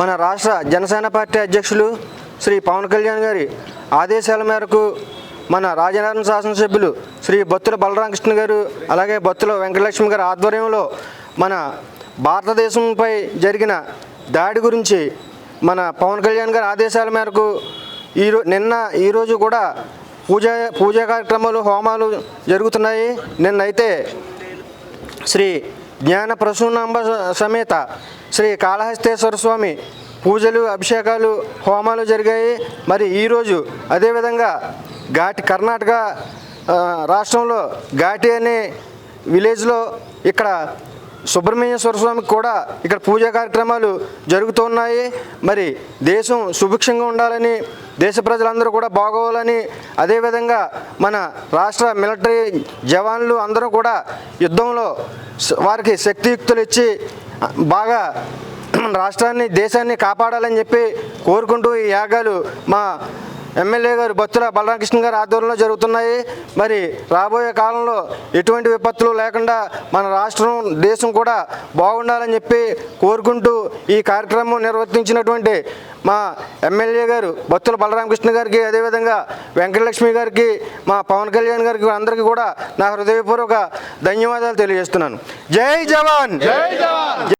మన రాష్ట్ర జనసేన పార్టీ అధ్యక్షులు శ్రీ పవన్ కళ్యాణ్ గారి ఆదేశాల మేరకు మన రాజనగరం శాసనసభ్యులు శ్రీ బొత్తుల బలరామకృష్ణ గారు అలాగే బొత్తుల వెంకటలక్ష్మి గారి ఆధ్వర్యంలో మన భారతదేశంపై జరిగిన దాడి గురించి మన పవన్ కళ్యాణ్ గారి ఆదేశాల మేరకు ఈరో నిన్న ఈరోజు కూడా పూజ పూజా కార్యక్రమాలు హోమాలు జరుగుతున్నాయి. నిన్నైతే శ్రీ జ్ఞాన ప్రసూనాంబ సమేత శ్రీ కాళహస్తేశ్వర స్వామి పూజలు అభిషేకాలు హోమాలు జరిగాయి. మరి ఈరోజు అదేవిధంగా ఘాటి కర్ణాటక రాష్ట్రంలో ఘాటి అనే విలేజ్లో ఇక్కడ సుబ్రహ్మణ్యేశ్వర స్వామికి కూడా ఇక్కడ పూజా కార్యక్రమాలు జరుగుతున్నాయి మరి దేశం సుభిక్షంగా ఉండాలని దేశ ప్రజలందరూ కూడా బాగోవాలని అదేవిధంగా మన రాష్ట్ర మిలిటరీ జవాన్లు అందరూ కూడా యుద్ధంలో వారికి శక్తియుక్తులు ఇచ్చి బాగా రాష్ట్రాన్ని దేశాన్ని కాపాడాలని చెప్పి కోరుకుంటూ ఈ యాగాలు మా ఎమ్మెల్యే గారు బొత్తుల బలరామకృష్ణ గారి ఆధ్వర్యంలో జరుగుతున్నాయి. మరి రాబోయే కాలంలో ఎటువంటి విపత్తులు లేకుండా మన రాష్ట్రం దేశం కూడా బాగుండాలని చెప్పి కోరుకుంటూ ఈ కార్యక్రమం నిర్వర్తించినటువంటి మా ఎమ్మెల్యే గారు బొత్తుల బలరామకృష్ణ గారికి అదేవిధంగా వెంకటలక్ష్మి గారికి మా పవన్ కళ్యాణ్ గారికి అందరికీ కూడా నా హృదయపూర్వక ధన్యవాదాలు తెలియజేస్తున్నాను. జై జవాన్!